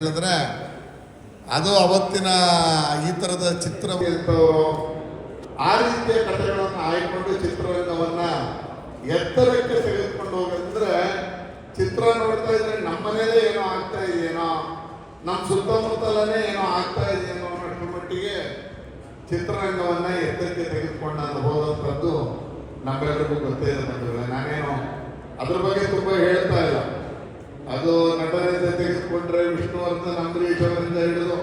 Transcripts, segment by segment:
ಹೇಳಿದ್ರೆ ಅದು ಅವತ್ತಿನ ಈ ಥರದ ಚಿತ್ರ ಆ ರೀತಿಯ ಕಥೆಗಳನ್ನು ಆಯ್ಕೊಂಡು ಚಿತ್ರರಂಗವನ್ನ ಎತ್ತರಕ್ಕೆ ತೆಗೆದುಕೊಂಡು ಹೋಗಂದ್ರೆ ಚಿತ್ರ ನೋಡ್ತಾ ಇದ್ರೆ ನಮ್ಮ ಮನೇಲೇ ಏನೋ ಆಗ್ತಾ ಇದೆಯೇನೋ, ನಮ್ಮ ಸುತ್ತಮುತ್ತಲೇ ಏನೋ ಆಗ್ತಾ ಇದೆಯೇನೋ ಅನ್ನೋದ್ರ ಮಟ್ಟಿಗೆ ಚಿತ್ರರಂಗವನ್ನು ಎತ್ತರಕ್ಕೆ ತೆಗೆದುಕೊಂಡು ನಾನು ಹೋದಂಥದ್ದು ನಮ್ಮೆಲ್ಲರಿಗೂ ಗೊತ್ತೇ ಇದೆ ನಾನೇನು ಅದ್ರ ಬಗ್ಗೆ ತುಂಬ ಹೇಳ್ತಾ ಇಲ್ಲ. ವಿಷ್ಣುವರ್ಧನ್ ಅಂಬರೀಷ್ ಅವರಿಂದ ಹಿಡಿದು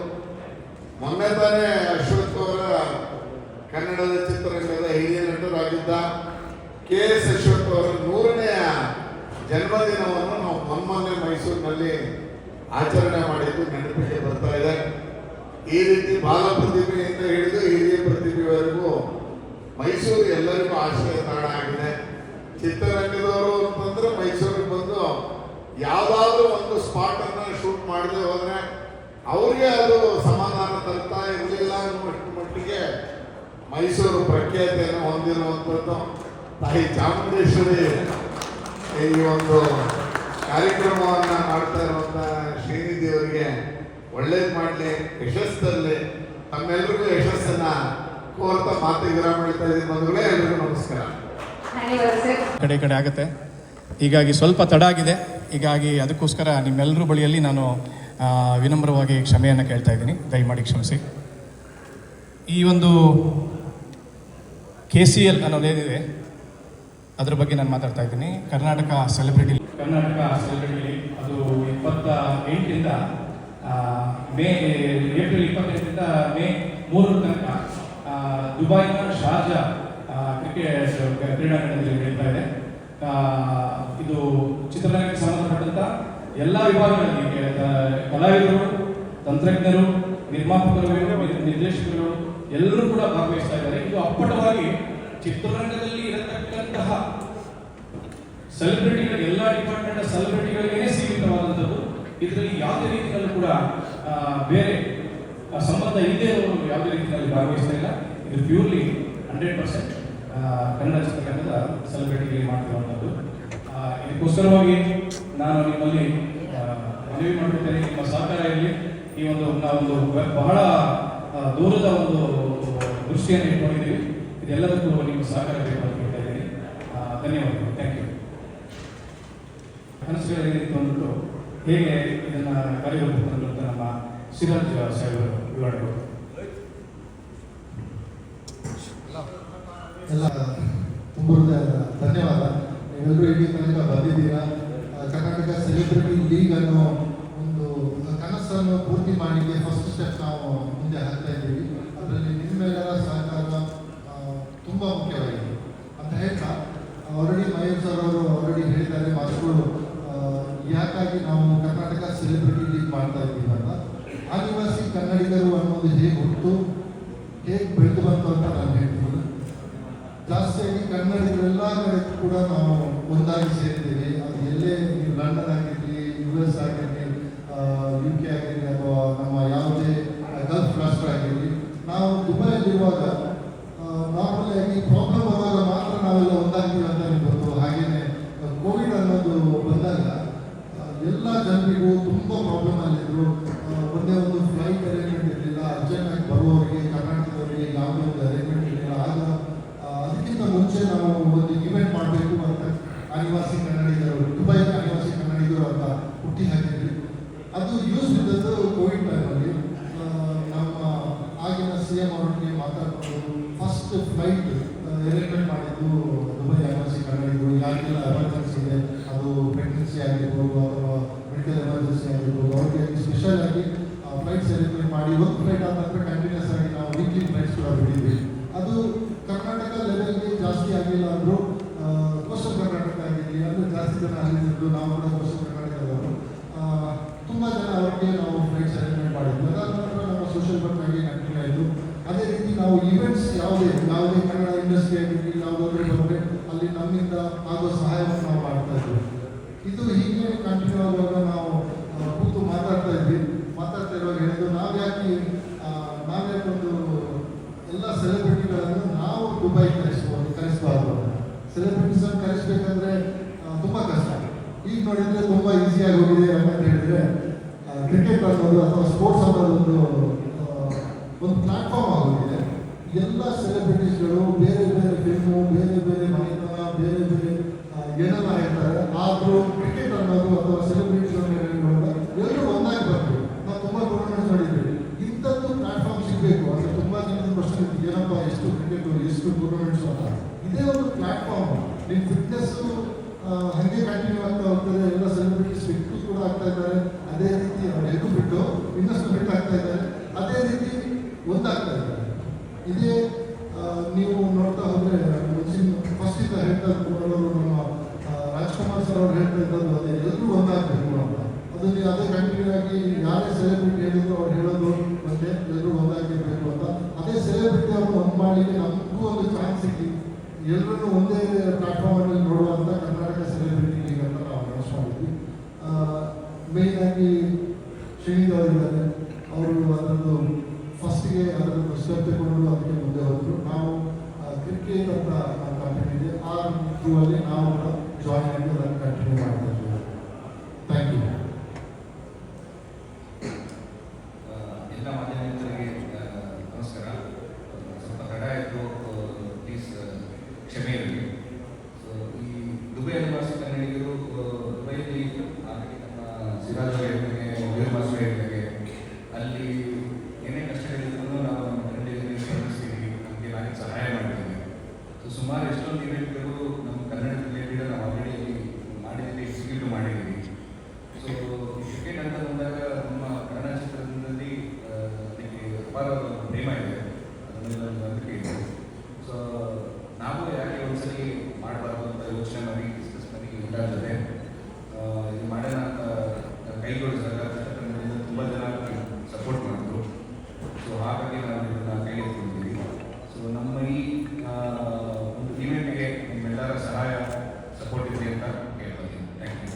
ಮೊನ್ನೆ ತಾನೇ ಅಶ್ವಥ್ ಅವರ ಕನ್ನಡದ ಚಿತ್ರರಂಗದ ಹಿರಿಯ ನಟರಾಗಿದ್ದ ಕೆ ಎಸ್ ಅಶ್ವಥ್ ಅವರ ನೂರನೆಯ ಜನ್ಮದಿನವನ್ನು ನಾವು ಮೊನ್ನೆ ಮೈಸೂರಿನಲ್ಲಿ ಆಚರಣೆ ಮಾಡಿದ್ದು ನೆನಪಿಗೆ ಬರ್ತಾ ಇದೆ. ಈ ರೀತಿ ಬಾಲ ಪ್ರತಿಭೆಯಿಂದ ಹಿಡಿದು ಹಿರಿಯ ಪ್ರತಿಭೆವರೆಗೂ ಮೈಸೂರು ಎಲ್ಲರಿಗೂ ಆಶ್ರಯ ತಾಣ ಆಗಿದೆ. ಚಿತ್ರರಂಗದವರು ಅಂತಂದ್ರೆ ಮೈಸೂರಿಗೆ ಬಂದು ಯಾವ್ದಾದ್ರು ಒಂದು ಸ್ಪಾಟ್ ಅನ್ನ ಮಾಡದೆ ಹೋದರೆ ಅವರಿಗೆ ಅದು ಸಮಾಧಾನ ತರ್ತಾ ಇರಲಿಲ್ಲ ಅನ್ನುವಷ್ಟು ಮಟ್ಟಿಗೆ ಮೈಸೂರು ಪ್ರಖ್ಯಾತಿಯನ್ನು ಹೊಂದಿರುವಂಥದ್ದು ತಾಯಿ ಚಾಮುಂಡೇಶ್ವರಿ ಈ ಒಂದು ಕಾರ್ಯಕ್ರಮವನ್ನ ಮಾಡ್ತಾ ಇರುವಂತ ಶ್ರೀನಿಧಿ ಅವರಿಗೆ ಒಳ್ಳೇದು ಮಾಡಲಿ ಯಶಸ್ಸಲ್ಲಿ ತಮ್ಮೆಲ್ಲರಿಗೂ ಯಶಸ್ಸನ್ನ ಕೋರ್ತಾ ಮಾತು ವಿರಾಮ ಹೇಳ್ತಾ ಇದ್ದೀನಿ. ಬಂಧುಗಳೇ ಎಲ್ರಿಗೂ ನಮಸ್ಕಾರ. ಕಡೆ ಕಡೆ ಆಗುತ್ತೆ. ಹೀಗಾಗಿ ಸ್ವಲ್ಪ ತಡ ಆಗಿದೆ. ಹೀಗಾಗಿ ಅದಕ್ಕೋಸ್ಕರ ನಿಮ್ಮೆಲ್ಲರ ಬಳಿಯಲ್ಲಿ ನಾನು ವಿನಮ್ರವಾಗಿ ಕ್ಷಮೆಯನ್ನು ಕೇಳ್ತಾ ಇದ್ದೀನಿ. ದಯಮಾಡಿ ಕ್ಷಮಿಸಿ. ಈ ಒಂದು ಕೆ ಸಿ ಎಲ್ ಅನ್ನೋದೇನಿದೆ, ಅದ್ರ ಬಗ್ಗೆ ನಾನು ಮಾತಾಡ್ತಾ ಇದ್ದೀನಿ. ಕರ್ನಾಟಕ ಸೆಲೆಬ್ರಿಟಿ ಕರ್ನಾಟಕ ಸೆಲೆಬ್ರಿಟಿ ಅದು ಇಪ್ಪತ್ತ ಎಂಟರಿಂದ ಮೇ, ಏಪ್ರಿಲ್ ಇಪ್ಪತ್ತೆಂಟರಿಂದ ಮೇ ಮೂರರ ತನಕ ದುಬೈನ ಶಾರ್ಜಾ ಕ್ರಿಕೆಟ್, ಕ್ರೀಡಾಂಗಣದಲ್ಲಿ ನಡೀತಾ ಇದೆ. ಇದು ಚಿತ್ರರಂಗಕ್ಕೆ ಸಂಬಂಧಪಟ್ಟಂತ ಎಲ್ಲ ವಿಭಾಗಗಳಲ್ಲಿ ಕಲಾವಿದರು, ತಂತ್ರಜ್ಞರು, ನಿರ್ಮಾಪಕರು ನಿರ್- ನಿರ್ದೇಶಕರು ಎಲ್ಲರೂ ಕೂಡ ಭಾಗವಹಿಸ್ತಾ ಇದ್ದಾರೆ. ಇದು ಅಪ್ಪಟವಾಗಿ ಚಿತ್ರರಂಗದಲ್ಲಿ ಇರತಕ್ಕಂತಹ ಸೆಲೆಬ್ರಿಟಿಗಳು ಎಲ್ಲ ಡಿಪಾರ್ಟ್ಮೆಂಟ್ ಸೆಲೆಬ್ರಿಟಿಗಳಿಗೆ ಸೀಮಿತವಾದಂಥದ್ದು. ಇದರಲ್ಲಿ ಯಾವುದೇ ರೀತಿಯಲ್ಲೂ ಕೂಡ ಬೇರೆ ಸಂಬಂಧ ಇದೆ ಯಾವುದೇ ರೀತಿಯಲ್ಲಿ ಭಾಗವಹಿಸ್ತಾ ಇಲ್ಲ. ಇದು ಪ್ಯೂರ್ಲಿ ಹಂಡ್ರೆಡ್ ಪರ್ಸೆಂಟ್ ಕನ್ನಡ ಚಿತ್ರರಂಗದ ಸೆಲೆಬ್ರಿಟಿಗೆ ಮಾಡ್ತಿರುವಂಥದ್ದು. ಇದಕ್ಕೋಸ್ಕರವಾಗಿ ನಾನು ನಿಮ್ಮಲ್ಲಿ ಮನವಿ ಮಾಡುತ್ತೇನೆ ನಿಮ್ಮ ಸಹಕಾರ ಇರಲಿ. ಈ ಒಂದು ಬ- ಬಹಳ ದೂರದ ಒಂದು ದೃಷ್ಟಿಯನ್ನು ಇಟ್ಕೊಂಡಿದ್ದೀವಿ ಇದೆಲ್ಲದಕ್ಕೂ ನಿಮ್ಮ ಸಹಕಾರ ಬೇಕು ಅಂತ ಹೇಳ್ತಾ ಇದ್ದೀನಿ. ಧನ್ಯವಾದಗಳು. ಥ್ಯಾಂಕ್ ಯು ಕನಸು ಬಂದ್ಬಿಟ್ಟು ಹೇಗೆ ಇದನ್ನು ಕರೆಯಬೇಕು ಅನ್ನೋದು ನಮ್ಮ ಸಿರಾಜ್ ಸಾಹೇಬರು ವಿವರಣೆ ಕೊಡ್ತಾರೆ. ಎಲ್ಲ ತುಂಬ ಹೃದಯದ ಧನ್ಯವಾದ ನೀವೆಲ್ಲರೂ ಇಡೀ ತನಕ ಬಂದಿದ್ದೀರಾ ಆ, ಕರ್ನಾಟಕ ಸೆಲೆಬ್ರಿಟಿ ಲೀಗ್ ಅನ್ನೋ ಒಂದು ಕನಸನ್ನು ಪೂರ್ತಿ ಮಾಡಲಿಕ್ಕೆ ಫಸ್ಟ್ ಸ್ಟೆಪ್ ನಾವು ಮುಂದೆ ಹಾಕ್ತಾ ಇದ್ದೀವಿ ಅದರಲ್ಲಿ ನಿಮ್ಮೆಲ್ಲರ ಸಹಕಾರ ಆ, ತುಂಬ ಮುಖ್ಯವಾಗಿದೆ ಅಂತ ಹೇಳ್ತಾ ಆಲ್ರೆಡಿ ಮಹೇಶ್ ಸರ್ ಅವರು ಆಲ್ರೆಡಿ ಹೇಳಿದ್ದಾರೆ ಮಾತುಗಳು ಆ, ಯಾಕಾಗಿ ನಾವು ಕರ್ನಾಟಕ ಸೆಲೆಬ್ರಿಟಿ ಲೀಗ್ ಮಾಡ್ತಾ ಇದ್ದೀವಿ ಅಂತ. ಆದಿವಾಸಿ ಕನ್ನಡಿಗರು ಅನ್ನೋದು ಹೇಗೆ ಹುಟ್ಟು, ಹೇಗೆ ಬೆಳೆದು ಬಂತು ಅಂತ ನಾನು ಹೇಳ್ತೀನಿ. ಜಾಸ್ತಿಯಾಗಿ ಕನ್ನಡಿಗರೆಲ್ಲ ಕಡೆ ಕೂಡ ನಾವು ಒಂದಾಗಿ ಸೇರ್ತೀವಿ. ಅದು ಎಲ್ಲೇ ಲಂಡನ್ ಆಗಿರಲಿ ಯು ಎಸ್ ಆಗಿರಲಿ ಯು ಕೆ ಆಗಿರಲಿ, ಅಥವಾ ನಮ್ಮ ಯಾವುದೇ ಗಲ್ಫ್ ರಾಷ್ಟ್ರ ಆಗಿರಲಿ, ನಾವು ದುಬೈಯಲ್ಲಿರುವಾಗ ನಾರ್ಮಲಿ ಆಗಿ ಪ್ರಾಬ್ಲಮ್ ಆದಾಗ ಮಾತ್ರ ನಾವೆಲ್ಲ ಒಂದಾಗ್ತೀವಿ ಅಂತ ನಿಮ್ಗೆ ಗೊತ್ತು ಹಾಗೇನೆ ಕೋವಿಡ್ ಅನ್ನೋದು ಬಂದಾಗ ಆ, ಎಲ್ಲ ಜನರಿಗೂ ತುಂಬ ಪ್ರಾಬ್ಲಮ್ ಆಗಿದ್ರು ಒಂದೇ ಒಂದು ಫ್ಲೈಟ್ ಅರೇಂಜ್ಮೆಂಟ್ ಇರಲಿಲ್ಲ ಅರ್ಜೆಂಟ್ ಆಗಿ ಬರುವವರಿಗೆ ಕರ್ನಾಟಕದವರಿಗೆ ಯಾವುದೇ ಒಂದು ಅರೇಂಜ್ಮೆಂಟ್ ಇರಲಿಲ್ಲ ಆಗ ಆ, ಅದಕ್ಕಿಂತ ಮುಂಚೆ ನಾವು ಒಂದು ಇವೆಂಟ್ ಮಾಡಬೇಕು ಅಂತ ಆದಿವಾಸಿ ಕನ್ನಡಿಗರು ದುಬೈ ಆದಿವಾಸಿ ಕನ್ನಡಿಗರು ಅಂತ ಹುಟ್ಟಿ ಹಾಕಿದ್ವಿ ಅದು ಯೂಸ್ ಇದ್ದದ್ದು ಕೋವಿಡ್ ಟೈಮಲ್ಲಿ ನಮ್ಮ ಆಗಿನ ಸಿ ಎಂ ಅವರೊಟ್ಟಿಗೆ ಮಾತಾಡಿಕೊಂಡು ಫಸ್ಟ್ ಫ್ಲೈಟ್ ಅರೇಂಜ್ಮೆಂಟ್ ಮಾಡಿದ್ದು ದುಬೈ ಆದಿವಾಸಿ ಕನ್ನಡಿಗರು ಯಾರಿಗೆಲ್ಲ ಎಮರ್ಜೆನ್ಸಿ ಇದೆ ಅದು ಪ್ರೆಗ್ನೆನ್ಸಿ ಆಗಿರ್ಬೋದು ಅಥವಾ ಮೆಡಿಕಲ್ ಎಮರ್ಜೆನ್ಸಿ ಆಗಿರ್ಬೋದು ಅವ್ರಿಗೆ ಸ್ಪೆಷಲ್ ಆಗಿ ಫ್ಲೈಟ್ಸ್ ಅರೇಂಜ್ಮೆಂಟ್ ಮಾಡಿ ಒಂದು ಫ್ಲೈಟ್ ಆದ ನಂತರ ಕಂಟಿನ್ಯೂಸ್ ಆಗಿ ನಾವು ವೀಕ್ಲಿ ಫ್ಲೈಟ್ಸ್ ಕೂಡ ಬಿಟ್ಟಿದ್ವಿ ಅದು ಕರ್ನಾಟಕ ಲೆವೆಲ್ಗೆ ಜಾಸ್ತಿ ಆಗಿಲ್ಲ ಅಂದರೂ ಕೋಸ್ಟಲ್ ಕರ್ನಾಟಕ ಆಗಿರಲಿ ಅಂದರೆ ಜಾಸ್ತಿ ಜನ ಅಲ್ಲಿದ್ದು ನಾವು ಕೂಡ ಕೋಸ್ಟಲ್ ಕರ್ನಾಟಕದವರು ಆ, ತುಂಬ ಜನ ಅವರಿಗೆ ನಾವು ಫ್ಲೈಟ್ಸ್ ಅರೇಂಜ್ಮೆಂಟ್ ಮಾಡಿದ್ವಿ ಅದಾದ ನಂತರ ನಮ್ಮ ಸೋಷಿಯಲ್ ವರ್ಕ್ ಆಗಿ ಕಂಟಿನ್ಯೂ ಆಯಿತು ಅದೇ ರೀತಿ ನಾವು ಈವೆಂಟ್ಸ್ ಯಾವುದೇ ಯಾವುದೇ ಕನ್ನಡ ಇಂಡಸ್ಟ್ರಿ ಆಗಿರಲಿ ಯಾವುದಾದ್ರೂ ಬಂದರೆ ಅಲ್ಲಿ ನಮ್ಮಿಂದ ಆಗೋ ಸಹಾಯವನ್ನು ನಾವು ಮಾಡ್ತಾ ಇದ್ವಿ ಇದು ಹೀಗೆ ಕಂಟಿನ್ಯೂ ಆಗುವಾಗ ನಾವು ಆ, ಕೂತು ಮಾತಾಡ್ತಾ ಇದ್ವಿ ಇರುವಾಗ ಹೇಳಿದ್ದು ನಾವು ಯಾಕೆ ನಾವ್ಯಾಕೆ ಒಂದು ಎಲ್ಲ ಸೆಲೆಬ್ರಿಟಿಗಳನ್ನು ನಾವು ದುಬೈ ಕರೆಸ್ಬೋದು, ಕರೆಸಬಾರ್ದು ಸೆಲೆಬ್ರಿಟೀಸನ್ನು ಕರೆಸ್ಬೇಕಂದ್ರೆ ತುಂಬ ಕಷ್ಟ. ಈಗ ನೋಡಿದ್ರೆ ತುಂಬ ಈಸಿಯಾಗಿ ಹೋಗಿದೆ ಅಂತ ಹೇಳಿದ್ರೆ ಕ್ರಿಕೆಟ್ ಅನ್ನೋದು ಅಥವಾ ಸ್ಪೋರ್ಟ್ಸ್ ಅನ್ನೋದು ಒಂದು ಪ್ಲಾಟ್ಫಾರ್ಮ್ ಆಗೋಗಿದೆ. ಎಲ್ಲ ಸೆಲೆಬ್ರಿಟೀಸ್ಗಳು ಬೇರೆ ಬೇರೆ ಫಿಲ್ಮು ಬೇರೆ ಬೇರೆ ಮನೆತನ, ಬೇರೆ ಬೇರೆ ಏನೆಲ್ಲ ಹೇಳ್ತಾರೆ ಆದರೂ ಕ್ರಿಕೆಟ್ ಅನ್ನೋದು ಅಥವಾ ಸೆಲೆಬ್ರಿಟೀಸ್ ಎಲ್ಲರೂ ಒಂದಾಗಿ ಬರಬೇಕು ನಾವು ತುಂಬ ಟೂರ್ನಮೆಂಟ್ಸ್ ನೋಡಿದ್ವಿ ಇಂಥದ್ದು ಪ್ಲಾಟ್ಫಾರ್ಮ್ ಸಿಗಬೇಕು ಅಂದರೆ ತುಂಬ ಜನರು ಪ್ರಶ್ನೆ ಏನಪ್ಪ ಎಷ್ಟು ಕ್ರಿಕೆಟ್ ಎಷ್ಟು ಟೂರ್ನಮೆಂಟ್ಸ್ ಅಂತ. ಇದೇ ಒಂದು ಪ್ಲಾಟ್ಫಾರ್ಮ್ ನಿಮ್ಮ ಫಿಟ್ನೆಸ್ ಹಾಗೆ ಕಂಟಿನ್ಯೂ ಆಗ್ತಾ ಹೋಗ್ತದೆ. ಎಲ್ಲ ಸೆಲೆಬ್ರಿಟೀಸ್ ಫಿಟ್ ಕೂಡ ಆಗ್ತಾ ಇದ್ದಾರೆ. ಅದೇ ರೀತಿ ಅವ್ರು ಬಿಟ್ಟು ಇನ್ನಷ್ಟು ಫಿಟ್ ಆಗ್ತಾ ಇದ್ದಾರೆ. ನಮಗೂ ಒಂದು ಚಾನ್ಸ್ ಸಿಕ್ಕಿತ್ತು ಎಲ್ಲರನ್ನೂ ಒಂದೇ ಪ್ಲಾಟ್ಫಾರ್ಮ್ ಅಲ್ಲಿ ನೋಡುವಂತ ಕರ್ನಾಟಕ ಸೆಲೆಬ್ರಿಟಿ ಲೀಗ್ ಅಂತ ನಾವು ನಡೆಸ್ಕೊಂಡಿದ್ವಿ. ಮಾಡಿದ್ವಿ ಮೇನ್ ಆಗಿ ಶ್ರೀನಿಧಿ ಅವರಿದ್ದಾರೆ ಅವರು ಅದರದ್ದು ಫಸ್ಟ್ಗೆ ಅದರದ್ದು ಸ್ಟೆಪ್ ತಗೊಂಡು ಅದಕ್ಕೆ ಮುಂದೆ ಹೋದರು. ನಾವು ಕ್ರಿಕೆಟ್ ಅಂತ ಕಂಪನಿ ಇದೆ ಆ ಥ್ರೂ ಅಲ್ಲಿ ನಾವು ಕೂಡ ಜಾಯಿನ್ ಆಗಿ ಅದನ್ನು ಕಂಟಿನ್ಯೂ ಮಾಡ್ತಾ ಇದ್ದೀವಿ ಥ್ಯಾಂಕ್ ಯು ಆ, ಎಲ್ಲ ಮಾಧ್ಯಮಿಕರಿಗೆ ಆ, ನಮಸ್ಕಾರ ಸ್ವಲ್ಪ ತಡ ಆಯಿತು ಪ್ಲೀಸ್ ಕ್ಷಮೆ ಇರಲಿ ಸೊ ಈ ದುಬೈ ನಿವಾಸಿ ಕನ್ನಡಿಗರು ಆ, ದುಬೈಯಲ್ಲಿ ಆಲ್ರೆಡಿ ನಮ್ಮ ಸಿರಾಜ್ ಅವ್ರು ಹೇಳಿದಾಗೆ ವೀರ್ ಮಾಸ್ಟರ್ ಹೇಳಿದಾಗೆ ಅಲ್ಲಿ ಏನೇ ಕಷ್ಟಗಳಿದ್ರು ನಾವು ನಮ್ಮ ಕನ್ನಡಿಗರಿಗೆ ಸ್ಪಂದಿಸ್ತೀವಿ ನಮಗೆ ನಾಲ್ಕು ಸಹಾಯ ಮಾಡಿದ್ದೀವಿ ಸೊ ಸುಮಾರು ಎಷ್ಟೊಂದು ಇವೆಂಟ್ಗಳು ನಮ್ಮ ಕನ್ನಡ ರಿಲೇಟೆಡ್ ನಾವು ಆಲ್ರೆಡಿ ಅಲ್ಲಿ ಮಾಡಿದ್ದೀವಿ ಎಕ್ಸಿಕ್ಯೂಟಿವ್ ಮಾಡಿದ್ದೀವಿ ಸೊ ಕ್ರಿಕೆಟ್ ಅಂತ ಬಂದಾಗ ನಮ್ಮ ಕನ್ನಡ ಚಿತ್ರರಂಗದಲ್ಲಿ ಆ, ಅದಕ್ಕೆ ಅಪಾರವಾದ ಒಂದು ಪ್ರೇಮ ಇದೆ ಅದನ್ನೆಲ್ಲ ಒಂದು ನಂಬಿಕೆ ಇದೆ ಸೊ ನಾವು ಯಾಕೆ ಒಂದ್ಸಲಿ ಮಾಡಬಾರ್ದು ಅಂತ ಯೋಚನೆ ಮಾಡಿ ಡಿಸ್ಕಸ್ ಮಾಡಿ ಎಲ್ಲರ ಜೊತೆ ಆ, ಇದು ಮಾಡೋಣ ಅಂತ ಕೈ ಜೋಡಿಸಿದಾಗ ಚಿತ್ರರಂಗದಿಂದ ತುಂಬ ಜನ ಸಪೋರ್ಟ್ ಮಾಡಿದ್ರು ಸೊ ಹಾಗಾಗಿ ನಾವು ಇದನ್ನು ಕೈ ಎತ್ತಿದ್ದೀವಿ ಸೊ ನಮ್ಮ ಈ ಆ, ಒಂದು ಇವೆಂಟ್ಗೆ ನಿಮ್ಮೆಲ್ಲರ ಸಹಾಯ ಸಪೋರ್ಟ್ ಇದೆ ಅಂತ ಕೇಳ್ಕೊತೀನಿ ಥ್ಯಾಂಕ್ ಯು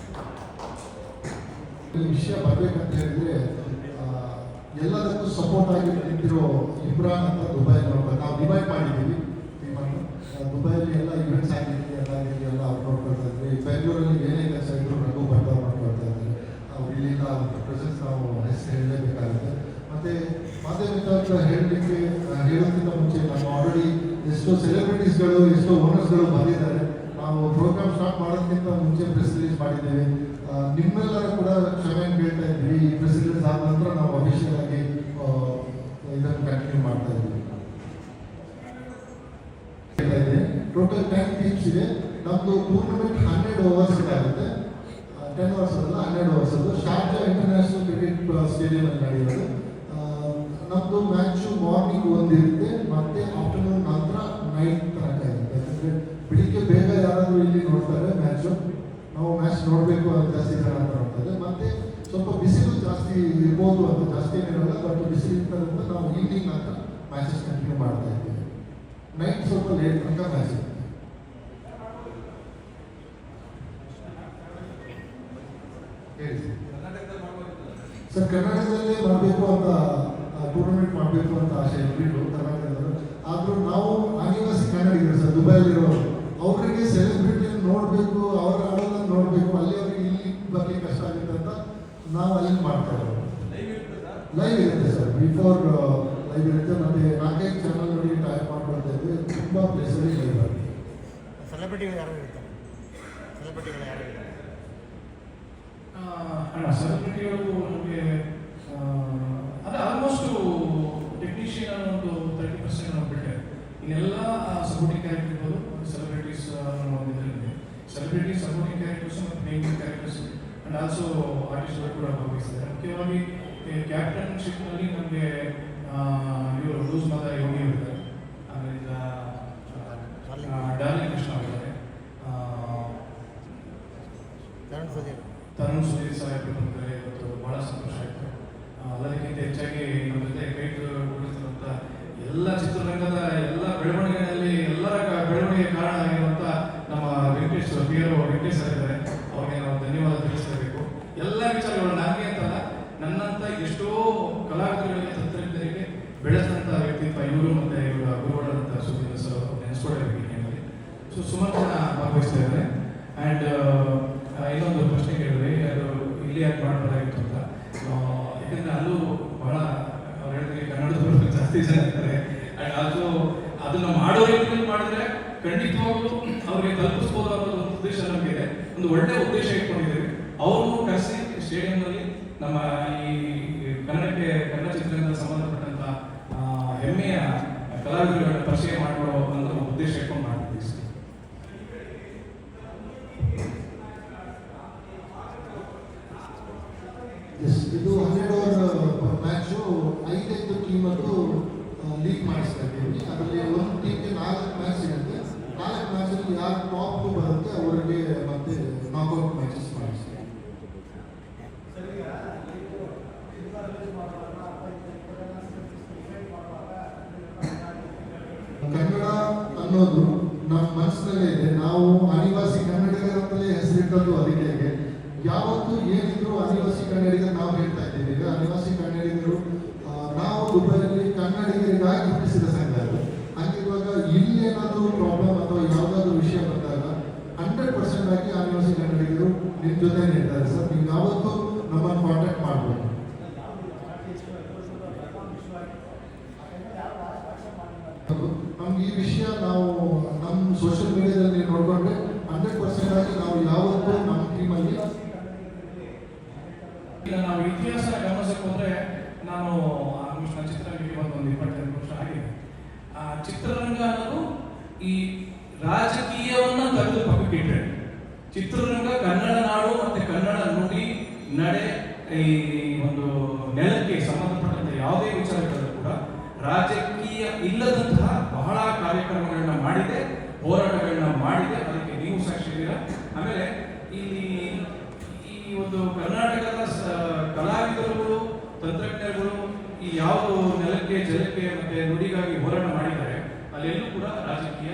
ಈ ವಿಷಯ ಬರ್ಬೇಕಂತ ಹೇಳಿದ್ರೆ ಆ, ಎಲ್ಲದಕ್ಕೂ ಸಪೋರ್ಟ್ ಆಗಿ ನಿಂತಿರೋ ಇಮ್ರಾನ್ ಅಂತ ದುಬೈ ನೋಡ್ಬೇಕು ನಾವು ಡಿವೈಡ್ ಮಾಡಿದ್ದೀವಿ ಟೀಮನ್ನು ದುಬೈಯಲ್ಲಿ ಎಲ್ಲ ಇವೆಂಟ್ಸ್ ಆಗಿರಲಿ ಎಲ್ಲ ಆಗಿರಲಿ ಎಲ್ಲ ಅವ್ರು ನೋಡ್ಕೊಳ್ತಾ ಇದ್ವಿ ಬೆಂಗಳೂರಲ್ಲಿ ಏನೇ ಕೆಲಸ ಇದ್ರು ರಘು ಭಟ್ ಅವ್ರು ನೋಡ್ಕೊಳ್ತಾ ಇದ್ದಾರೆ ಅವ್ರು ಇಲ್ಲಿಂದ ಪ್ರೆಸೆನ್ಸ್ ನಾವು ಹೆಸರು ಹೇಳಲೇಬೇಕಾಗುತ್ತೆ ಮತ್ತೆ ಮಾಧ್ಯಮಿಕ ಅಂತ ಹೇಳಲಿಕ್ಕೆ ಹೇಳೋದಕ್ಕಿಂತ ಮುಂಚೆ ನಾವು ಆಲ್ರೆಡಿ ಎಷ್ಟೋ ಸೆಲೆಬ್ರಿಟೀಸ್ಗಳು ಎಷ್ಟೋ ಓನರ್ಸ್ಗಳು ಬಂದಿದ್ದಾರೆ. ನಾವು ಪ್ರೋಗ್ರಾಮ್ ಸ್ಟಾರ್ಟ್ ಮಾಡೋದಕ್ಕಿಂತ ಮುಂಚೆ ಪ್ರೆಸ್ ರಿಲೀಸ್ ಮಾಡಿದ್ದೇವೆ. ನಿಮ್ಮೆಲ್ಲರ ಕೂಡ ಕ್ಷಮೆಯನ್ನು ಕೇಳ್ತಾ ಇದ್ವಿ ಈ ಪ್ರೆಸ್ ರಿಲೀಸ್ ಆದ ನಂತರ ನಾವು ಅಫಿಷಿಯಲ್ ಆಗಿ ಇದನ್ನು ಕಂಟಿನ್ಯೂ ಮಾಡ್ತಾ ಇದ್ವಿ ಟೋಟಲ್ ಟೆನ್ ಟೀಮ್ಸ್ ಇದೆ. ನಮ್ಮದು ಟೂರ್ನಮೆಂಟ್ ಹನ್ನೆರಡು ಓವರ್ಸ್ ಆಗುತ್ತೆ ಟೆನ್ ಓವರ್ಸ್ ಅಲ್ಲ, ಹನ್ನೆರಡು ಓವರ್ಸ್ ಅದು. ಶಾರ್ಜಾ ಇಂಟರ್ನ್ಯಾಷನಲ್ ಕ್ರಿಕೆಟ್ ಸ್ಟೇಡಿಯಂ ಅಲ್ಲಿ ನಡೆಯೋದು ಆ, ನಮ್ದು ಮ್ಯಾಚು ಮಾರ್ನಿಂಗ್ ಒಂದಿರುತ್ತೆ ಮತ್ತೆ ಆಫ್ಟರ್ನೂನ್ ನೈಟ್ ತನಕ ಇರುತ್ತೆ. ಯಾಕಂದ್ರೆ ಬೆಳಿಗ್ಗೆ ಬೇಗ ಯಾರಾದರೂ ಇಲ್ಲಿ ನೋಡ್ತಾರೆ ಮ್ಯಾಚು ನಾವು ಮ್ಯಾಚ್ ನೋಡಬೇಕು ಅಂತ ಜಾಸ್ತಿ ಜನ ನೋಡ್ತಾರೆ. ಮತ್ತೆ ಸ್ವಲ್ಪ ಬಿಸಿಲು ಜಾಸ್ತಿ ಇರ್ಬೋದು ಅಂತ ಜಾಸ್ತಿ ಏನಿರಲ್ಲ ಬಟ್ ಬಿಸಿಲು ಅಂತ ನಾವು ಈವ್ನಿಂಗ್ ಅಂತ ಮ್ಯಾಚಸ್ ಕಂಟಿನ್ಯೂ ಮಾಡ್ತಾ ಇದ್ದೀವಿ ನೈಟ್ ಸ್ವಲ್ಪ ಲೇಟ್ ತನಕ ಮ್ಯಾಚ್ ಇರುತ್ತೆ ಹೇಳಿ ಸರ್ ಕರ್ನಾಟಕದಲ್ಲೇ ಮಾಡಬೇಕು ಅಂತ ಟೂರ್ನಮೆಂಟ್ ಮಾಡಬೇಕು ಅಂತ ಆಸೆ ಇಟ್ಬಿಟ್ಟು ಕರ್ನಾಟಕದವರು ಆದರೂ ನಾವು ಆದಿವಾಸಿ ಕನ್ನಡಿಗರು ಸರ್ ದುಬೈಲಿರೋರು ಅವರಿಗೆ ಸೆಲೆಬ್ರಿಟಿಯನ್ನು ನೋಡಬೇಕು ಅವರ ಆಡೋದನ್ನು ನೋಡಬೇಕು ಅಲ್ಲಿ ಅವರಿಗೆ ಇಲ್ಲಿ ಬರ್ಲಿಕ್ಕೆ ಕಷ್ಟ ಆಗುತ್ತೆ ಅಂತ ನಾವು ಅಲ್ಲಿ ಮಾಡ್ತಾ ಇರೋದು. ಲೈವ್ ಇರುತ್ತೆ ಸರ್? ಬಿಫೋರ್ ಲೈವ್ ಇರುತ್ತೆ ಮತ್ತೆ ನಾಲ್ಕೈದು ಚಾನಲ್ ನೋಡಿ ಟೈಪ್ ಮಾಡ್ಕೊಳ್ತಾ ಇದ್ವಿ ತುಂಬ ಪ್ಲೇಸಲ್ಲಿ ಲೈವ್ ಆಗುತ್ತೆ ಸೆಲೆಬ್ರಿಟಿಗಳು ಯಾರು ಇರ್ತಾರೆ? ಸೆಲೆಬ್ರಿಟಿಗಳು ಯಾರು ಇರ್ತಾರೆ? ಅಣ್ಣ ಸೆಲೆಬ್ರಿಟಿಗಳು ನಮಗೆ ಅಂದರೆ ಆಲ್ಮೋಸ್ಟು ಟೆಕ್ನಿಷಿಯನ್ ಒಂದು ತರ್ಟಿ ಪರ್ಸೆಂಟ್ ನಾವು ಬಿಟ್ಟೆ ಇನ್ನೆಲ್ಲ ಸಪೋರ್ಟಿಂಗ್ ಕ್ಯಾರೆಕ್ಟರ್ಗಳು ಸೆಲೆಬ್ರಿಟೀಸ್ ಇದರಲ್ಲಿ. ಸೆಲೆಬ್ರಿಟಿ ಸಪೋರ್ಟಿಂಗ್ ಕ್ಯಾರೆಕ್ಟರ್ಸ್ ಮತ್ತು ಮೇನ್ ಕ್ಯಾರೆಕ್ಟರ್ಸ್ ಆ್ಯಂಡ್ ಆಲ್ಸೋ ಆರ್ಟಿಸ್ಟ್ಗಳು ಕೂಡ ಭಾಗವಹಿಸಿದ್ದಾರೆ. ಮುಖ್ಯವಾಗಿ ಕ್ಯಾಪ್ಟನ್ಶಿಪ್ನಲ್ಲಿ ನಮಗೆ ಇವರು ಲೂಸ್ ಮಾದ ಯೋಗಿ ಇರ್ತಾರೆ ಆಮೇಲಿಂದ ಆ, ಡಾರ್ಲಿಂಗ್ ಕೃಷ್ಣ ಅವರಿದ್ದಾರೆ ಆ, ತರುಣ್ ಸುಧೀರ್ ತರುಣ್ ಸುಧೀರ್ ಸಾಹೇಬ್ ಬಂದರೆ ಇವತ್ತು ಬಹಳ ಸಂತೋಷ ಆಯಿತು ಎಲ್ಲದಕ್ಕಿಂತ ಹೆಚ್ಚಾಗಿ ನಮ್ಮ ಜೊತೆ ಕೈ ಜೋಡಿಸಿರುವಂಥ ಎಲ್ಲ ಚಿತ್ರರಂಗದ ಎಲ್ಲ ಬೆಳವಣಿಗೆಯಲ್ಲಿ ಎಲ್ಲರ ಕ- ಬೆಳವಣಿಗೆ ಕಾರಣ ಆಗಿರುವಂಥ ನಮ್ಮ Venkatesh P R Venkatesh sir ಇದ್ದಾರೆ ಅವ್ರಿಗೆ ನಾವು ಧನ್ಯವಾದ ತಿಳಿಸಬೇಕು ಎಲ್ಲ ವಿಚಾರಗಳು ನನಗೆ ಅಂತಲ್ಲ ನನ್ನಂಥ ಎಷ್ಟೋ ಕಲಾವಿದರಿಗೆ ತಂತ್ರಜ್ಞರಿಗೆ ಬೆಳೆಸಿದಂಥ ವ್ಯಕ್ತಿತ್ವ ಇವರು ಮತ್ತು ಇವರ ಗುರುಗಳಂತ ಸುಧೀರ್ ಸರ್ ಅವರು ನೆನೆಸ್ಕೊಳ್ಳಬೇಕು ಈ ಟೈಮಲ್ಲಿ ಸೊ ಸುಮಾರು ಜನ ಭಾಗವಹಿಸ್ತಾ ಇದ್ದಾರೆ ಆ್ಯಂಡ್ ಇನ್ನೊಂದು ಪ್ರಶ್ನೆ ಕೇಳಿದ್ರೆ ಅದು ಇಲ್ಲಿ ಯಾಕೆ ಮಾಡಬೇಕಾಗಿತ್ತು ಅಂತ ಯಾಕಂದರೆ ಅಲ್ಲೂ ಬಹಳ, ಅವ್ರು ಹೇಳಿದ್ರೆ ಕನ್ನಡದವರು ಜಾಸ್ತಿ ಜನ ಇರ್ತಾರೆ. ಆ್ಯಂಡ್ ಅದು, ಅದನ್ನ ಮಾಡೋ ರೀತಿಯಲ್ಲಿ ಮಾಡಿದ್ರೆ ಖಂಡಿತವಾಗ್ಲೂ ಅವ್ರಿಗೆ ತಲುಪಿಸ್ಬೋದು ಅನ್ನೋ ಒಂದು ಉದ್ದೇಶ ನಮಗಿದೆ ಒಂದು ಒಳ್ಳೆ ಉದ್ದೇಶ ಇಟ್ಕೊಂಡಿದ್ದೀವಿ. ಅವರು ಕರೆಸಿ ಸ್ಟೇಡಿಯಂನಲ್ಲಿ ನಮ್ಮ ಈ ಕನ್ನಡಕ್ಕೆ, ಕನ್ನಡ ಚಿತ್ರರಂಗದ ಸಂಬಂಧಪಟ್ಟಂತ ಹೆಮ್ಮೆಯ ಕಲಾವಿದರುಗಳನ್ನು ಪರಿಚಯ ಮಾಡಿಕೊಡೋ ಒಂದು ಉದ್ದೇಶ ಇಟ್ಕೊಂಡು ಮಾಡ್ತಿದ್ದೀವಿ ಸರ್. ಎಸ್ ಇದು ಹನ್ನೆರಡು ಓವರ್ ಮ್ಯಾಚು ಐದೈದು ಟೀಮದ್ದು ಲೀಗ್ ಮಾಡಿಸ್ತಾ ಇದ್ದೀವಿ ಅದರಲ್ಲಿ ಒಂದು ಟೀಮ್ಗೆ ನಾಲ್ಕು ಮ್ಯಾಚ್ ಇರುತ್ತೆ ನಾಲ್ಕು ಮ್ಯಾಚಲ್ಲಿ ಯಾರು ಟಾಪ್ ಬರುತ್ತೆ ಅವರಿಗೆ ಮತ್ತೆ ನಾಕ್ಔಟ್ ಮ್ಯಾಚಸ್ ಮಾಡಿಸ್ತೀವಿ ಕನ್ನಡ ಅನ್ನೋದು ನಮ್ಮ ಮನಸ್ಸಿನಲ್ಲೇ ಇದೆ. ನಾವು ಆದಿವಾಸಿ ಕನ್ನಡಿಗರಂತಲೇ ಹೆಸರಿಟ್ಟದ್ದು ಅದಕ್ಕೆ ಯಾವತ್ತು ಏನಿದ್ರು ಅನಿವಾಸಿ ಕನ್ನಡಿಗರು ನಾವು ಹೇಳ್ತಾ ಇದ್ದೀವಿ. ಈಗ ಅನಿವಾಸಿ ಕನ್ನಡಿಗರು ನಾವು ದುಬೈಯಲ್ಲಿ ಕನ್ನಡಿಗರಿಗಾಗಿ ಹುಟ್ಟಿಸಿದ ಸಂಘ ಅದು ಹಾಗಿರುವಾಗ ಇಲ್ಲಿ ಏನಾದರೂ ಪ್ರಾಬ್ಲಮ್ ಅಥವಾ ಯಾವುದಾದ್ರೂ ವಿಷಯ ಬಂದಾಗ ಹಂಡ್ರೆಡ್ ಪರ್ಸೆಂಟ್ ಆಗಿ ಅನಿವಾಸಿ ಕನ್ನಡಿಗರು ನಿಮ್ಮ ಜೊತೆ ಇರ್ತಾರೆ. ಸರ್ ನೀವು ಯಾವತ್ತೂ ನಮ್ಮನ್ನು ಕಾಂಟ್ಯಾಕ್ಟ್ ಮಾಡ್ಬೋದು ನಮ್ಗೆ ಈ ವಿಷಯ ನಾವು ನಮ್ಮ ಸೋಷಿಯಲ್ ಮೀಡಿಯಾದಲ್ಲಿ ನೋಡಿಕೊಂಡ್ರೆ ಹಂಡ್ರೆಡ್ ಪರ್ಸೆಂಟ್ ಆಗಿ ನಾವು ಯಾವತ್ತೂ ನಮ್ಮ ಟೀಮಲ್ಲಿ ಈಗ ನಾವು ಇತಿಹಾಸ ಗಮನಿಸಕ್ಕೆ ಹೋದ್ರೆ ನಾನು ಆಲ್ಮೋಸ್ಟ್ ಚಿತ್ರರಂಗಕ್ಕೆ ಬಂದು ಒಂದು ಇಪ್ಪತ್ತೆರಡು ವರ್ಷ ಆಗಿದೆ. ಆ ಚಿತ್ರರಂಗ ಅನ್ನೋದು ಈ ರಾಜಕೀಯವನ್ನ ತೆಗೆದು ಪಕ್ಕಕ್ಕೆ ಚಿತ್ರರಂಗ ಕನ್ನಡ ನಾಡು ಮತ್ತೆ ಕನ್ನಡ ನುಡಿ ನಡೆ ಈ ಒಂದು ನೆಲಕ್ಕೆ ಸಂಬಂಧಪಟ್ಟಂತ ಯಾವುದೇ ವಿಚಾರಗಳಲ್ಲೂ ಕೂಡ ರಾಜಕೀಯ ಇಲ್ಲದಂತಹ ಬಹಳ ಕಾರ್ಯಕ್ರಮಗಳನ್ನ ಮಾಡಿದೆ, ಹೋರಾಟಗಳನ್ನ ಮಾಡಿದೆ, ಅದಕ್ಕೆ ನೀವು ಸಾಕ್ಷಿದ್ದೀರಾ ಆಮೇಲೆ ಇಲ್ಲಿ ಈ ಒಂದು ಕರ್ನಾಟಕದ ಕಲಾವಿದರುಗಳು, ತಂತ್ರಜ್ಞರುಗಳು ಈ ಯಾವ ನೆಲಕ್ಕೆ, ಜಲಕ್ಕೆ ಮತ್ತೆ ನುಡಿಗಾಗಿ ಹೋರಾಟ ಮಾಡಿದ್ದಾರೆ, ಅಲ್ಲೆಲ್ಲೂ ಕೂಡ ರಾಜಕೀಯ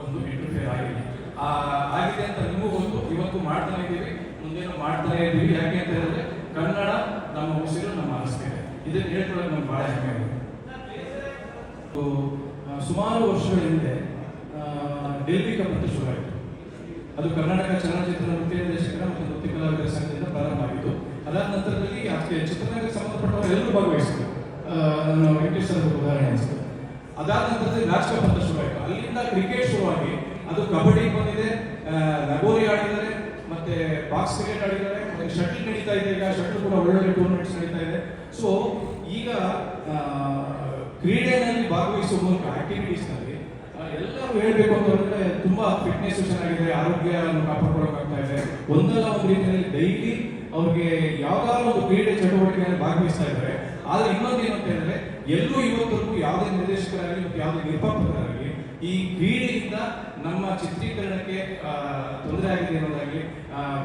ಒಂದು ಇಂಟರ್ಫೇರ್ ಆಗಿದೆ. ಆ, ಆಗಿದೆ ಅಂತ ನಿಮಗೂ ಗೊತ್ತು, ಇವತ್ತು ಮಾಡ್ತಾನೆ ಇದ್ದೀವಿ, ಮುಂದೇನು ಮಾಡ್ತಾನೆ ಇದ್ದೀವಿ, ಯಾಕೆ ಅಂತ ಹೇಳಿದ್ರೆ ಕನ್ನಡ ನಮ್ಮ ಉಸಿರು ನಮ್ಮ ಅನಿಸ್ತಿದೆ ಇದನ್ನ ಹೇಳ್ಕೊಳ್ಳೋದು ನಮ್ಗೆ ಬಹಳ ಹೆಮ್ಮೆ. ಸುಮಾರು ವರ್ಷಗಳ ಹಿಂದೆ ಡೆಲ್ಲಿ ಕಪ್ ಅಂತ ಶುರುವಾಯಿತು ಅದು ಕರ್ನಾಟಕ ಚಲನಚಿತ್ರ ನೃತ್ಯ ನಿರ್ದೇಶಕರ ಮತ್ತು ನೃತ್ಯ ಕಲಾವಿದರ ಸಂಘದಿಂದ ಪ್ರಾರಂಭ ಆಗಿತ್ತು ಅದಾದ ನಂತರದಲ್ಲಿ ಅದಕ್ಕೆ ಚಿತ್ರರಂಗಕ್ಕೆ ಸಂಬಂಧಪಟ್ಟವರು ಎಲ್ಲರೂ ಭಾಗವಹಿಸಿದ್ರು. ನಾನು ವೆಂಕಟೇಶ್ವರ ಉದಾಹರಣೆ ಅನಿಸ್ತು ಅದಾದ ನಂತರದಲ್ಲಿ ರಾಜ್ ಕಪ್ ಶುರುವಾಯಿತು ಅಲ್ಲಿಂದ ಕ್ರಿಕೆಟ್ ಶುರುವಾಗಿ ಅದು ಕಬಡ್ಡಿ ಬಂದಿದೆ ಲಗೋರಿ ಆಡಿದ್ದಾರೆ, ಮತ್ತೆ ಬಾಕ್ಸ್ ಕ್ರಿಕೆಟ್ ಆಡಿದ್ದಾರೆ, ಮತ್ತೆ ಶಟಲ್ ನಡೀತಾ ಇದೆ ಈಗ. ಶಟಲ್ ಕೂಡ ಒಳ್ಳೊಳ್ಳೆ ಟೂರ್ನಮೆಂಟ್ಸ್ ನಡೀತಾ ಇದೆ. ಸೊ ಈಗ ಕ್ರೀಡೆಯಲ್ಲಿ ಭಾಗವಹಿಸುವ ಮೂಲಕ ಆಕ್ಟಿವಿಟೀಸ್ನಲ್ಲಿ ಎಲ್ಲರೂ ಹೇಳಬೇಕು ಅಂತಂದ್ರೆ ತುಂಬಾ ಫಿಟ್ನೆಸ್ ಚೆನ್ನಾಗಿದೆ, ಆರೋಗ್ಯವನ್ನು ಕಾಪಾಡ್ಕೊಳ್ಳೋಕ್ಕಾಗ್ತಾ ಇದೆ. ಒಂದಲ್ಲ ಒಂದು ರೀತಿಯಲ್ಲಿ ಡೈಲಿ ಅವ್ರಿಗೆ ಯಾವ್ದಾದ್ರು ಒಂದು ಕ್ರೀಡೆ ಚಟುವಟಿಕೆಯಲ್ಲಿ ಭಾಗವಹಿಸ್ತಾ ಇದ್ದಾರೆ. ಆದ್ರೆ ಇನ್ನೊಂದು ಏನು ಅಂತ ಹೇಳಿದ್ರೆ, ಎಲ್ಲೂ ಯುವಕರಿಗೂ ಯಾವುದೇ ನಿರ್ದೇಶಕರಾಗಲಿ ಮತ್ತು ಯಾವುದೇ ನಿರ್ಪಾಪಕರಾಗಲಿ ಈ ಕ್ರೀಡೆಯಿಂದ ನಮ್ಮ ಚಿತ್ರೀಕರಣಕ್ಕೆ ತೊಂದರೆ ಆಗಿದೆ ಅನ್ನೋದಾಗಿ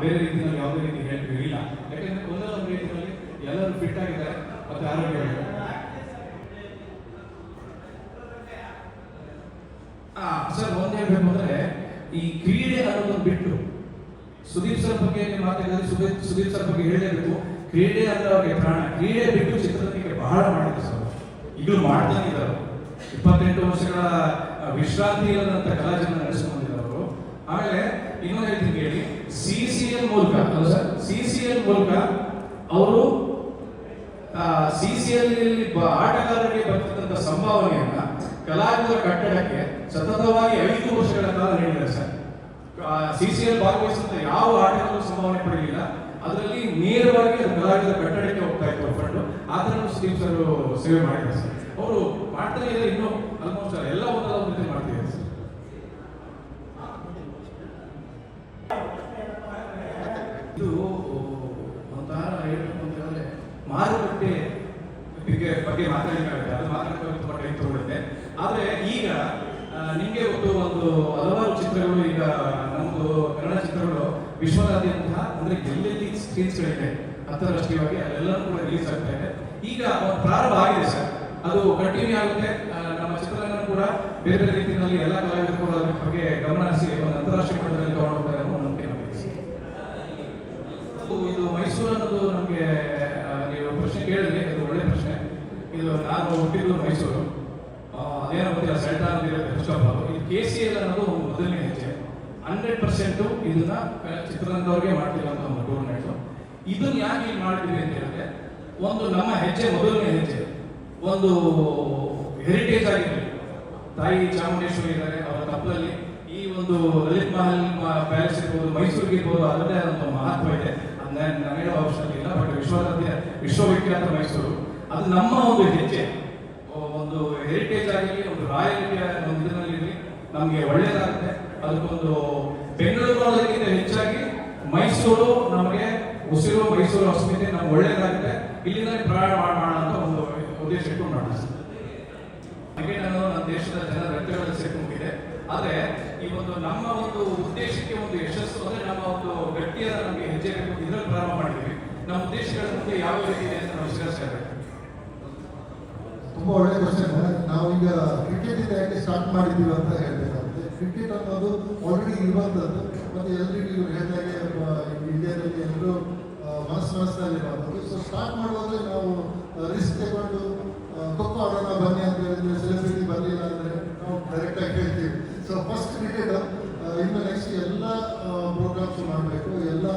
ಬೇರೆ ರೀತಿಯಲ್ಲಿ ಯಾವುದೇ ರೀತಿ ಹೇಳ್ತೀವಿ ಇಲ್ಲ. ಯಾಕಂದ್ರೆ ಒಂದಲ್ಲ ಒಂದು ರೀತಿಯಲ್ಲಿ ಎಲ್ಲರೂ ಫಿಟ್ ಆಗಿದ್ದಾರೆ ಮತ್ತೆ ಆರೋಗ್ಯವಾಗಿದ್ದಾರೆ ಆ, ಸರ್, ಒಂದ್ ಹೇಳ್ಬೇಕು ಅಂದ್ರೆ ಈ ಕ್ರೀಡೆ ಅನ್ನೋದನ್ನ ಬಿಟ್ಟು ಸುದೀಪ್ ಸರ್ ಬಗ್ಗೆ ಮಾತಾಡಿದ್ರೆ ಸುದೀಪ್ ಸುದೀಪ್ ಸರ್ ಬಗ್ಗೆ ಹೇಳಲೇಬೇಕು. ಕ್ರೀಡೆ ಅಂದ್ರೆ ಅವರಿಗೆ ಪ್ರಾಣ. ಕ್ರೀಡೆ ಬಿಟ್ಟು ಚಿತ್ರರಂಗಕ್ಕೆ ಬಹಳ ಮಾಡಿದ್ರು ಸರ್ ಈಗಲೂ ಮಾಡ್ತಾನೆ ಇದ್ದಾರೆ ಇಪ್ಪತ್ತೆಂಟು ವರ್ಷಗಳ ವಿಶ್ರಾಂತಿ ಇಲ್ಲದಂತ ಕಲಾಜನ ನಡೆಸ್ಕೊಂಡಿದ್ದಾರೆ ಆಮೇಲೆ ಇನ್ನೊಂದು ಹೇಳ್ತೀನಿ ಕೇಳಿ. ಸಿ ಸಿ ಎಲ್ ಮೂಲಕ ಸರ್. ಸಿ ಸಿ ಎಲ್ ಮೂಲಕ ಅವರು ಸಿ ಸಿ ಎಲ್ ಆಟಗಾರರಿಗೆ ಬರ್ತಕ್ಕಂಥ ಸಂಭಾವನೆಯನ್ನ ಕಲಾವಿದರ ಕಟ್ಟಡಕ್ಕೆ ಸತತವಾಗಿ ಐದು ವರ್ಷಗಳ ಕಾಲ ನೀಡಿದೆ ಸರ್. ಸಿ ಸಿ ಎಲ್ ಭಾಗವಹಿಸಿದ ಯಾವ ಆಟಗಳು ಸಂಭಾವನೆ ಪಡೆಯಲಿಲ್ಲ. ಅದರಲ್ಲಿ ನೇರವಾಗಿ ಕಲಾವಿದ ಕಲಾವಿದರ ಕಟ್ಟಡಕ್ಕೆ ಹೋಗ್ತಾ ಇತ್ತು ಫಂಡ್ ಆ ಥರ ಸ್ಟೀವ್ ಸರ್ ಸೇವೆ ಮಾಡಿದ್ದಾರೆ ಸರ್. ಅವರು ಇದ್ದಾರೆ ಇನ್ನೂ ಆಲ್ಮೋಸ್ಟ್ ಎಲ್ಲ ಒಂದಲ್ಲ ಒಂದು ರೀತಿ ಮಾಡ್ತಿದ್ದಾರೆ ಸರ್ ಇದು ಒಂಥರ ಹೇಳ್ಬೇಕು ಅಂತ ಹೇಳಿದ್ರೆ ಮಾರುಕಟ್ಟೆ ಬಗ್ಗೆ ಬಗ್ಗೆ ಮಾತಾಡಲಿಕ್ಕಾಗುತ್ತೆ ಅದು ಮಾತಾಡಲಿಕ್ಕೆ ತುಂಬಾ ಟೈಮ್ ತಗೊಳುತ್ತೆ ಆದ್ರೆ ಈಗ ಆ, ನಿಮ್ಗೆ ಗೊತ್ತು ಒಂದು ಹಲವಾರು ಚಿತ್ರಗಳು ಈಗ ನಮ್ಮದು ಕನ್ನಡ ಚಿತ್ರಗಳು ವಿಶ್ವದಾದ್ಯಂತ ಅಂದ್ರೆ ಎಲ್ಲೆಲ್ಲಿ ಸ್ಕ್ರೀನ್ಸ್ಗಳಿದೆ ಅಂತಾರಾಷ್ಟ್ರೀಯವಾಗಿ ಅಲ್ಲೆಲ್ಲರೂ ಕೂಡ ರಿಲೀಸ್ ಆಗ್ತಾ ಇದೆ. ಈಗ ಪ್ರಾರಂಭ ಆಗಿದೆ ಸರ್. ಅದು ಕಂಟಿನ್ಯೂ ಆಗುತ್ತೆ. ನಮ್ಮ ಚಿತ್ರರಂಗ ಕೂಡ ಬೇರೆ ಬೇರೆ ರೀತಿಯಲ್ಲಿ ಎಲ್ಲ ಕಲಾವಿದರು ಬಗ್ಗೆ ಗಮನ ಹರಿಸಿ ಒಂದು ಅಂತಾರಾಷ್ಟ್ರೀಯ ಮಟ್ಟದಲ್ಲಿ ತಗೊಂಡು ಹೋಗ್ತಾರೆ ಅನ್ನೋ ನಂಬಿಕೆ ಇದೆ. ಇದು ಇದು ಮೈಸೂರು ಅನ್ನೋದು ನಮಗೆ ನೀವು ಪ್ರಶ್ನೆ ಕೇಳಿದ್ರಿ, ಅದು ಒಳ್ಳೆ ಪ್ರಶ್ನೆ. ಇದು ನಾನು ಹುಟ್ಟಿದ್ದು ಮೈಸೂರು. ಅದೇನೋ ಸೆಲ್ಟಾ ಅಂತ ಫಸ್ಟ್ ಇದು ಕೆ ಸಿ ಎಲ್ ಅನ್ನೋದು ಮೊದಲನೇ ಹಂಡ್ರೆಡ್ ಪರ್ಸೆಂಟ್ ಇದನ್ನ ಚಿತ್ರರಂಗದವ್ರಿಗೆ ಮಾಡ್ತಿಲ್ಲ ಅಂತ ಒಂದು ಟೂರ್ನಮೆಂಟ್ ಇದನ್ನ ಯಾಕೆ ಇಲ್ಲಿ ಮಾಡ್ತೀವಿ ಅಂತ ಹೇಳಿದ್ರೆ, ಒಂದು ನಮ್ಮ ಹೆಜ್ಜೆ, ಮೊದಲನೇ ಹೆಜ್ಜೆ, ಒಂದು ಹೆರಿಟೇಜ್ ಆಗಿದೆ ತಾಯಿ ಚಾಮುಂಡೇಶ್ವರಿ ಇದ್ದಾರೆ, ಅವರ ತಪ್ಪಲಲ್ಲಿ ಈ ಒಂದು ಲಲಿತ್ ಮಹಲ್ ಪ್ಯಾಲೇಸ್ ಇರ್ಬೋದು, ಮೈಸೂರಿಗೆ ಇರ್ಬೋದು ಅದರದೇ ಆದಂತಹ ಮಹತ್ವ ಇದೆ. ಅದನ್ನ ನಾನು ಅವಶ್ಯಕ ಅವಶ್ಯಕತೆ ಇಲ್ಲ, ಬಟ್ ವಿಶ್ವದ ವಿಶ್ವವಿಖ್ಯಾತ ಮೈಸೂರು. ಅದು ನಮ್ಮ ಒಂದು ಹೆಜ್ಜೆ. ಒಂದು ಹೆರಿಟೇಜ್ ಆಗಿರಲಿ, ಒಂದು ರಾಯಲ್ ಒಂದು ಇದರಲ್ಲಿ ನಮಗೆ ಒಳ್ಳೇದಾಗುತ್ತೆ ಅದಕ್ಕೊಂದು ಬೆಂಗಳೂರು ಅನ್ನೋದಕ್ಕಿಂತ ಹೆಚ್ಚಾಗಿ ಮೈಸೂರು ನಮಗೆ ಉಸಿರು ಮೈಸೂರು ಅಸ್ಮಿತೆ ನಮ್ಗೆ ಒಳ್ಳೇದಾಗುತ್ತೆ. ಇಲ್ಲಿಂದ ಪ್ರಯಾಣ ಮಾಡೋಣ ಅಂತ ಒಂದು ಉದ್ದೇಶ ಇಟ್ಕೊಂಡು ಹಾಗೆ ಅನ್ನೋದು ನಮ್ಮ ದೇಶದ ಜನರ ರಕ್ತಗಳಲ್ಲಿ ಸೇರ್ಕೊಂಡಿದೆ ಆದ್ರೆ ಈ ಒಂದು ನಮ್ಮ ಒಂದು ಉದ್ದೇಶಕ್ಕೆ ಒಂದು ಯಶಸ್ಸು ಅಂದ್ರೆ ನಮ್ಮ ಒಂದು ಗಟ್ಟಿಯಾದ ನಮಗೆ ಹೆಜ್ಜೆ ಇದರಲ್ಲಿ ಪ್ರಾರಂಭ ಮಾಡಿದ್ವಿ. ನಮ್ಮ ಉದ್ದೇಶಗಳ ಮುಂದೆ ಯಾವ ರೀತಿ ಇದೆ ಅಂತ ನಾವು ವಿಶ್ಲೇಷಿಸಬೇಕು ತುಂಬಾ ಒಳ್ಳೆ ಕ್ವಶನ್ ನಾವು ಈಗ ಕ್ರಿಕೆಟ್ ಇಂದ ಸ್ಟಾರ್ಟ್ ಮಾಡಿದ್ದೀವಿ ಅಂತ ಕ್ರಿಕೆಟ್ ಅನ್ನೋದು ಆಲ್ರೆಡಿ ಇರುವಂಥದ್ದು. ಮತ್ತು ಎಲ್ರಿಗೂ ಇವ್ರು ಹೇಳಿದಾಗೆ ಇಂಡಿಯಾದಲ್ಲಿ ಎಲ್ಲರೂ ಮನಸ್ಸು ಮನಸ್ಸಿನಲ್ಲಿ ಇರುವಂಥದ್ದು ಸೊ ಸ್ಟಾರ್ಟ್ ಮಾಡುವಾಗ ನಾವು ರಿಸ್ಕ್ ತಗೊಂಡು ಖೋಖೋ ಆಡೋಣ, ಬನ್ನಿ ಅಂತ ಹೇಳಿದ್ರೆ ಸೆಲೆಬ್ರಿಟಿ ಬರಲಿಲ್ಲ ಅಂದರೆ ನಾವು ಡೈರೆಕ್ಟಾಗಿ ಹೇಳ್ತೀವಿ. ಸೊ ಫಸ್ಟ್ ಕ್ರಿಕೆಟ್ ಇನ್ನು ನೆಕ್ಸ್ಟ್ ಎಲ್ಲ ಪ್ರೋಗ್ರಾಮ್ಸ್ ಮಾಡಬೇಕು, ಎಲ್ಲ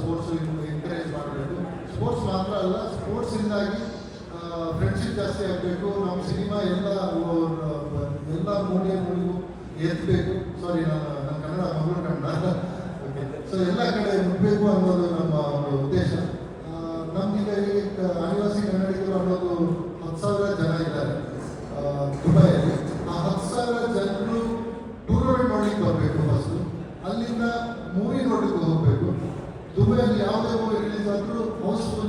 ಸ್ಪೋರ್ಟ್ಸ್ ಎನ್ಕರೇಜ್ ಮಾಡಬೇಕು. ಸ್ಪೋರ್ಟ್ಸ್ ಮಾತ್ರ ಅಲ್ಲ ಸ್ಪೋರ್ಟ್ಸಿಂದಾಗಿ ಫ್ರೆಂಡ್ಶಿಪ್ ಜಾಸ್ತಿ ಆಗಬೇಕು. ನಮ್ಮ ಸಿನಿಮಾ ಎಲ್ಲ ಎಲ್ಲ ಮೂಲೆ ಮೂಲೆಗೂ ಎತ್ತಬೇಕು ಸಾರಿ ನಾನು ನನ್ನ ಕನ್ನಡ, ಮಂಗಳೂರು ಕನ್ನಡ. ಸೊ ಎಲ್ಲ ಕಡೆ ಮುಟ್ಟಬೇಕು ಅನ್ನೋದು ನಮ್ಮ ಒಂದು ಉದ್ದೇಶ. ನಮ್ಗೀಗ ಇಲ್ಲಿ ಆದಿವಾಸಿ ಕನ್ನಡಿಗರು ಅನ್ನೋದು ಹತ್ತು ಸಾವಿರ ಜನ ಇದ್ದಾರೆ. ದುಬೈಯಲ್ಲಿ. ಆ ಹತ್ತು ಸಾವಿರ ಜನರು ಟೂರ್ನಮೆಂಟ್ ನೋಡ್ಲಿಕ್ಕೆ ಬರಬೇಕು ಫಸ್ಟು ಅಲ್ಲಿಂದ ಮೂವಿ ನೋಡ್ಲಿಕ್ಕೆ ಹೋಗಬೇಕು. ದುಬೈಯಲ್ಲಿ ಯಾವುದೇ ಮೂವಿ ರಿಲೀಸ್ ಆದರೂ ಹೌಸ್ಫುಲ್ಲು